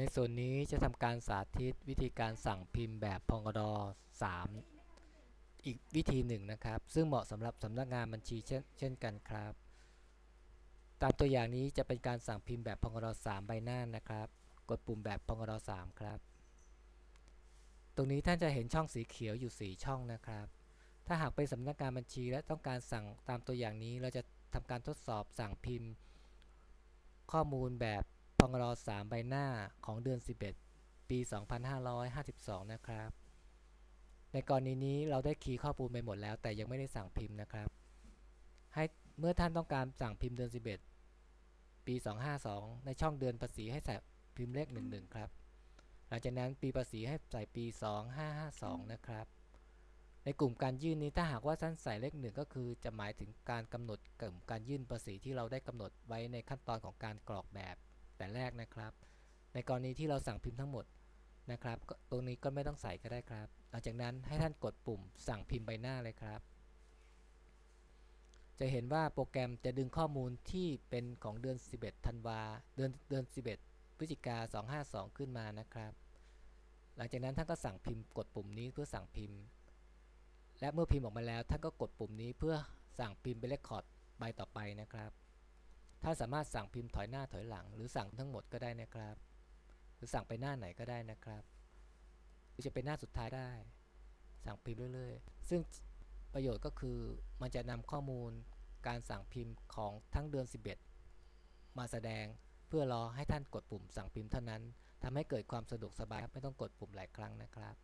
ในส่วนนี้จะทำการสาธิตวิธีการสั่งพิมพ์แบบพองกด3 อีกวิธีหนึ่งนะครับ ซึ่งเหมาะสำหรับสำนักงานบัญชีเช่นเช่นกันครับ ตามตัวอย่างนี้จะเป็นการสั่งพิมพ์แบบพองกด3ใบหน้านะครับ กดปุ่มแบบพองกด3ครับ ตรงนี้ท่านจะเห็นช่องสีเขียวอยู่ 4 ช่องนะครับ ถ้าหากเป็นสำนักงานบัญชีและต้องการสั่งตามตัวอย่างนี้เราจะทำการทดสอบสั่งพิมพ์ ข้อมูลแบบ พงร3ใบหน้าของเดือน 11 ปี 2552 นะครับ ในกรณีนี้เราได้คีย์ข้อมูลไปหมดแล้ว แต่ยังไม่ได้สั่งพิมพ์นะครับ ให้เมื่อท่านต้องการสั่งพิมพ์เดือน 11 ปี 252 ในช่องเดือนภาษีให้ใส่พิมพ์เลข 11 ครับ หลังจากนั้นปีภาษีให้ใส่ปี 2552 นะครับในกลุ่มการยื่นนี้ถ้าหากว่าท่านใส่เลขหนึ่งก็คือจะหมายถึงการกำหนดกลุ่มการยื่นภาษีที่เราได้กำหนดไว้ในขั้นตอนของการกรอกแบบ แต่แรกนะครับ ในกรณีที่เราสั่งพิมพ์ทั้งหมดนะครับตรงนี้ก็ไม่ต้องใส่ก็ได้ครับ หลังจากนั้นให้ท่านกดปุ่มสั่งพิมพ์ใบหน้าเลยครับ จะเห็นว่าโปรแกรมจะดึงข้อมูลที่เป็นของเดือน 11 ธันวา เดือนเดือน 11 พฤศจิกา 252 ขึ้นมานะครับ หลังจากนั้นท่านก็สั่งพิมพ์กดปุ่มนี้เพื่อสั่งพิมพ์ และเมื่อพิมพ์ออกมาแล้วท่านก็กดปุ่มนี้เพื่อสั่งพิมพ์เป็นเรคคอร์ดใบต่อไปนะครับ ท่านสามารถสั่งพิมพ์ถอยหน้าถอยหลัง หรือสั่งทั้งหมดก็ได้นะครับ หรือสั่งไปหน้าไหนก็ได้นะครับหรือจะเป็นหน้าสุดท้ายได้ สั่งพิมพ์เรื่อยๆ ซึ่งประโยชน์ก็คือมันจะนำข้อมูลการสั่งพิมพ์ของทั้งเดือน 11 มาแสดงเพื่อรอให้ท่านกดปุ่มสั่งพิมพ์เท่านั้นทำให้เกิดความสะดวกสบายไม่ต้องกดปุ่มหลายครั้งนะครับ